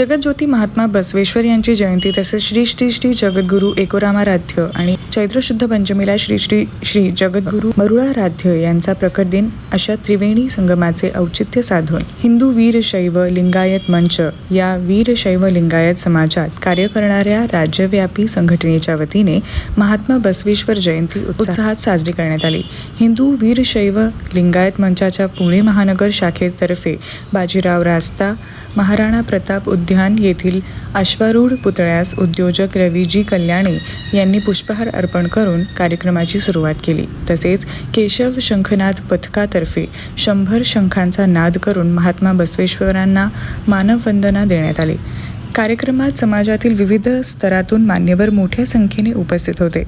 जगज्योती महात्मा बसवेश्वर यांची जयंती तसेच श्री श्री श्री जगद्गुरू एकोरामाराध्य आणि चैत्र शुद्ध पंचमीला श्री श्री श्री जगद्गुरू मरुळाराध्य यांचा प्रकट दिन अशा त्रिवेणी संगमाचे औचित्य साधून हिंदू वीरशैव लिंगायत मंच या वीरशैव लिंगायत समाजात कार्य करणाऱ्या राज्यव्यापी संघटनेच्या वतीने महात्मा बसवेश्वर जयंती उत्साहात साजरी करण्यात आली. हिंदू वीरशैव लिंगायत मंचाच्या पुणे महानगर शाखेतर्फे बाजीराव रास्ता महाराणा प्रताप उद्यान येथील अश्वारूढ पुतळ्यास उद्योजक रवीजी कल्याणे यांनी पुष्पहार अर्पण करून कार्यक्रमाची सुरुवात केली. तसेच केशव शंखनाद पथकातर्फे शंभर शंखांचा नाद करून महात्मा बसवेश्वरांना मानववंदना देण्यात आली. कार्यक्रमात समाजातील विविध स्तरातून मान्यवर मोठ्या संख्येने उपस्थित होते.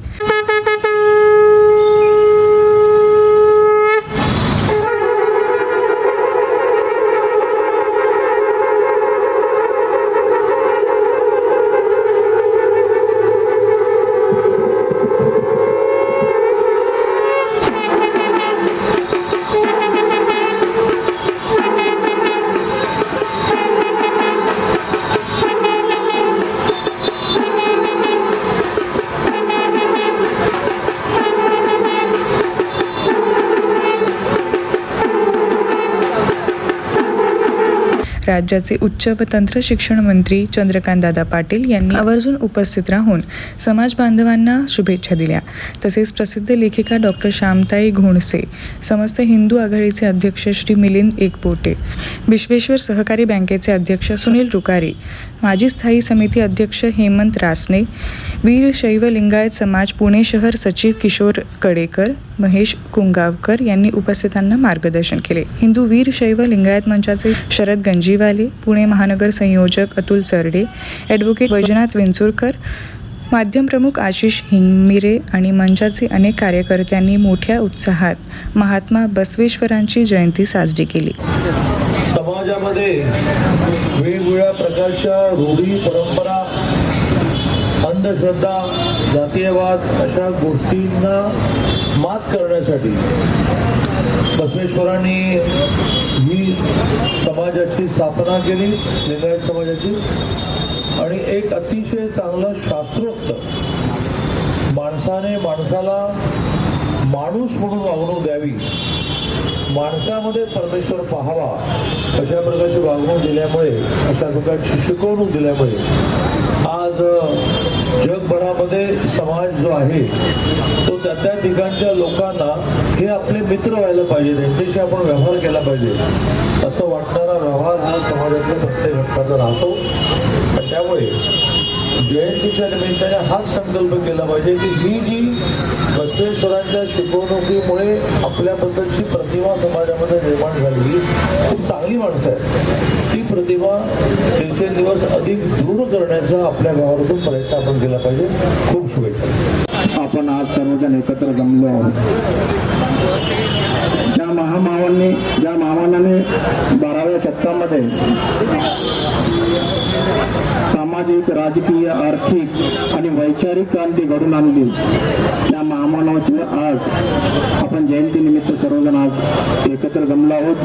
राज्याचे उच्च व तंत्र शिक्षण मंत्री चंद्रकांतदादा पाटील यांनी आवर्जून उपस्थित राहून समाज बांधवांना शुभेच्छा दिल्या. तसेच प्रसिद्ध लेखिका डॉक्टर श्यामताई घोणसे समस्त हिंदू आघाडीचे अध्यक्ष श्री मिलिंद एकपोटे विश्वेश्वर सहकारी बँकेचे अध्यक्ष सुनील रुकारी माजी स्थायी समिती अध्यक्ष हेमंत रासने वीर शैव लिंगायत समाज पुणे शहर सचिव किशोर कडेकर महेश कुंगावकर यांनी उपस्थितांना मार्गदर्शन केले. हिंदू वीर शैव लिंगायत मंचाचे शरद गंजीवाले पुणे महानगर संयोजक अतुल सरडे ॲडव्होकेट वैजनाथ विंचुरकर माध्यम प्रमुख आशिष हिंगमिरे आणि मंचाचे अनेक कार्यकर्त्यांनी मोठ्या उत्साहात महात्मा बसवेश्वरांची जयंती साजरी केली. समाजामध्ये प्रकारच्या रूढी परंपरा अंधश्रद्धा जातीयवाद अशा गोष्टींना मात करण्यासाठी बसवेश्वरांनी ही समाजाची स्थापना केली लिंगायत समाजाची आणि एक अतिशय चांगलं शास्त्रोक्त माणसाने माणसाला माणूस म्हणून वागणूक द्यावी. माणसामध्ये परमेश्वर पाहावा अशा प्रकारची वागणूक दिल्यामुळे अशा प्रकारची शिकवणूक दिल्यामुळे आज जगभरामध्ये समाज जो आहे तो त्या त्या ठिकाणच्या लोकांना हे आपले मित्र व्हायला पाहिजे त्यांच्याशी आपण व्यवहार केला पाहिजे. असं वाटणारा व्यवहार हा समाजातल्या प्रत्येक घटकाचा राहतो. त्यामुळे जयंतीच्या निमित्ताने हाच संकल्प केला पाहिजे की ही जी बसवेश्वरांच्या शिकवणुकीमुळे आपल्याबद्दलची प्रतिमा समाजामध्ये निर्माण झाली खूप चांगली माणसं आहे ती प्रतिमा दिवसेंदिवस अधिक दृढ करण्याचा आपल्या गावातून प्रयत्न आपण केला पाहिजे. खूप शुभेच्छा. आपण आज सर्वजण एकत्र जमलो आहोत. ज्या महामावांनी ज्या महामानाने बाराव्या शतकामध्ये सामाजिक राजकीय आर्थिक आणि वैचारिक क्रांती घडून आणली. त्या महामानवाची आज आपण जयंतीनिमित्त सर्वजण आज एकत्र जमलो आहोत.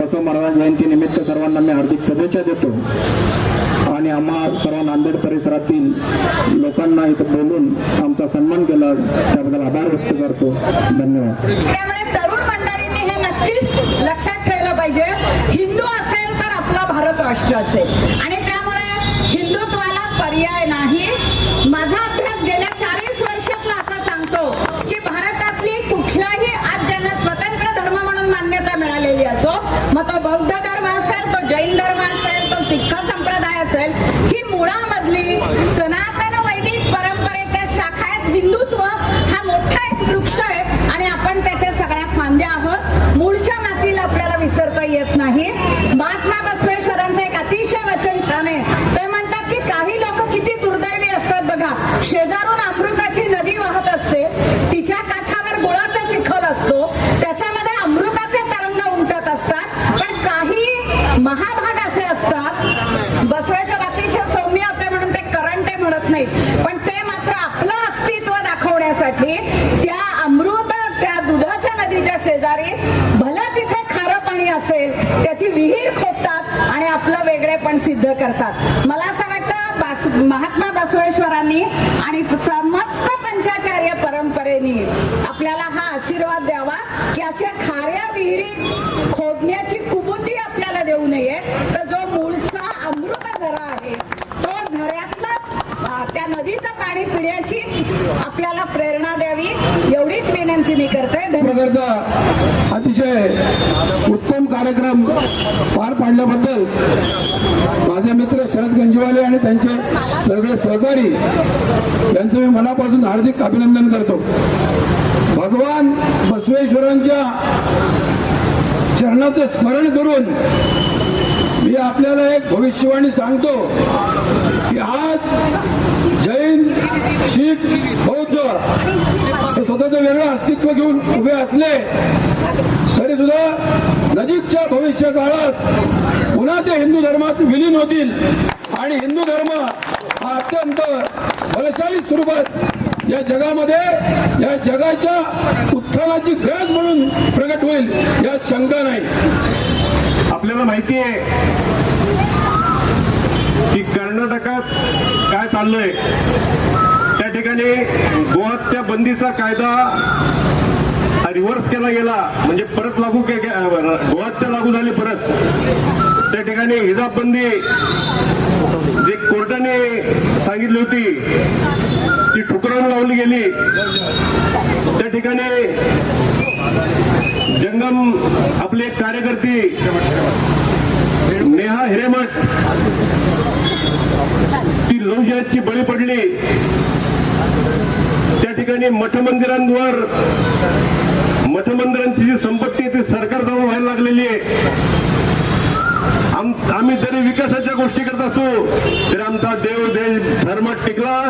बसव महाराज जयंतीनिमित्त सर्वांना मी हार्दिक शुभेच्छा देतो. आणि आम्हा सर्व नांदेड परिसरातील लोकांना इथं बोलून आमचा सन्मान केला त्याबद्दल आभार व्यक्त करतो. धन्यवाद. तरुण हे नक्कीच लक्षात ठेवलं पाहिजे. हिंदू असेल तर आपला भारत राष्ट्र असेल आणि त्यामुळे हिंदुत्वाला पर्याय नाही माझा अभ्यास गेल्या चाळीस वर्षातला असा सांगतो की भारतातली कुठलाही आज ज्यांना स्वतंत्र धर्म म्हणून मान्यता मिळालेली असो मग तो बौद्ध धर्म असेल तो जैन धर्म असेल तो सिख संप्रदाय असेल ही मुळामधली सनातन वैदिक परंपरेच्या शाखा आहेत हिंदुत्व हा मोठा एक वृक्ष आहे आणि आपण त्याच्या सगळ्या फांद्या आहोत मूळच्या मातीला आपल्याला विसरता येत नाही महात्मा बसवेश्वरांचं एक अतिशय वचन छान आहे ते म्हणतात की काही लोक किती दुर्दैवी असतात बघा शेजारून अमृताची नदी वाहत असते तिच्या काठावर गुळाचा चिखल असतो त्याच्यामध्ये अमृताचे तरंग उमटत असतात पण काही महाभाग असे असतात बसवेश्वर अतिशय सौम्य होते म्हणून ते करंट आहे म्हणत नाहीत पण ते मात्र आपलं अस्तित्व दाखवण्यासाठी त्या अमृत त्या दुधाच्या नदीच्या शेजारी भलं तिथे खारं पाणी असेल त्याची विहीर खोदतात आणि आपलं वेगळे पण सिद्ध करतात. मला असं वाटतं बास महात्मा बसवेश्वरांनी आणि समस्त पंचाचार्य परंपरेने आपल्याला हा आशीर्वाद द्यावा की अशा खाऱ्या विहिरी खोदण्याची कुबुद्धी आपल्याला देऊ नये. तर जो मूळचा अमृत झरा आहे तो झऱ्यातलाच त्या नदीचं पाणी पिण्याची आपल्याला प्रेरणा द्यावी एवढीच विनंती मी करते. धन्यवाद. प्रकारचा अतिशय उत्तम कार्यक्रम पार पाडल्याबद्दल माझे मित्र शरद गंजवाले आणि त्यांचे सगळे सहकारी यांचं मी मनापासून हार्दिक अभिनंदन करतो. भगवान बसवेश्वरांच्या चरणाचं स्मरण करून मी आपल्याला एक भविष्यवाणी सांगतो की आज जय शीख बौद्ध हे स्वतःचं वेगळं अस्तित्व घेऊन उभे असले तरी सुद्धा नजीकच्या भविष्य काळात पुन्हा ते हिंदू धर्मात विलीन होतील. आणि हिंदू धर्म हा अत्यंत बलशाली स्वरूपात या जगामध्ये या जगाच्या उत्थानाची गरज म्हणून प्रगट होईल यात शंका नाही. आपल्याला माहिती आहे की कर्नाटकात काय चाललंय? ठिकाणी गोहत्या बंदीचा कायदा रिव्हर्स केला गेला. म्हणजे परत लागू गोहत्या लागू झाली परत. त्या ठिकाणी हिजाब बंदी जे कोर्टाने सांगितली होती ती ठुकरावून लावली गेली. त्या ठिकाणी जंगम आपली एक कार्यकर्ती नेहा हिरेमठ ती लोहियाची बळी पडली. त्या ठिकाणी मठ मंदिरांवर मठ मंदिरांची जी संपत्ती आहे ती सरकार जवळ व्हायला लागलेली आहे. आम्ही जरी विकासाच्या गोष्टी करत असू तरी आमचा देव देश धर्म टिकला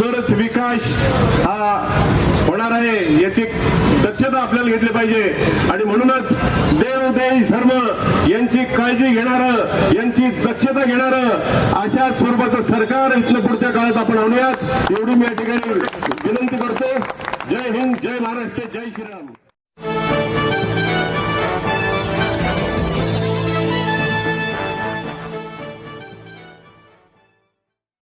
तरच विकास हा होणार आहे याची दक्षता आपल्याला घेतली पाहिजे. आणि म्हणून सर्व यांची काळजी घेणारं यांची दक्षता घेणारं अशा स्वरूपाचं सरकार इथलं पुढच्या काळात आपण आणूयात. एवढी मी या ठिकाणी विनंती करतो. जय हिंद जय महाराष्ट्र जय श्रीराम.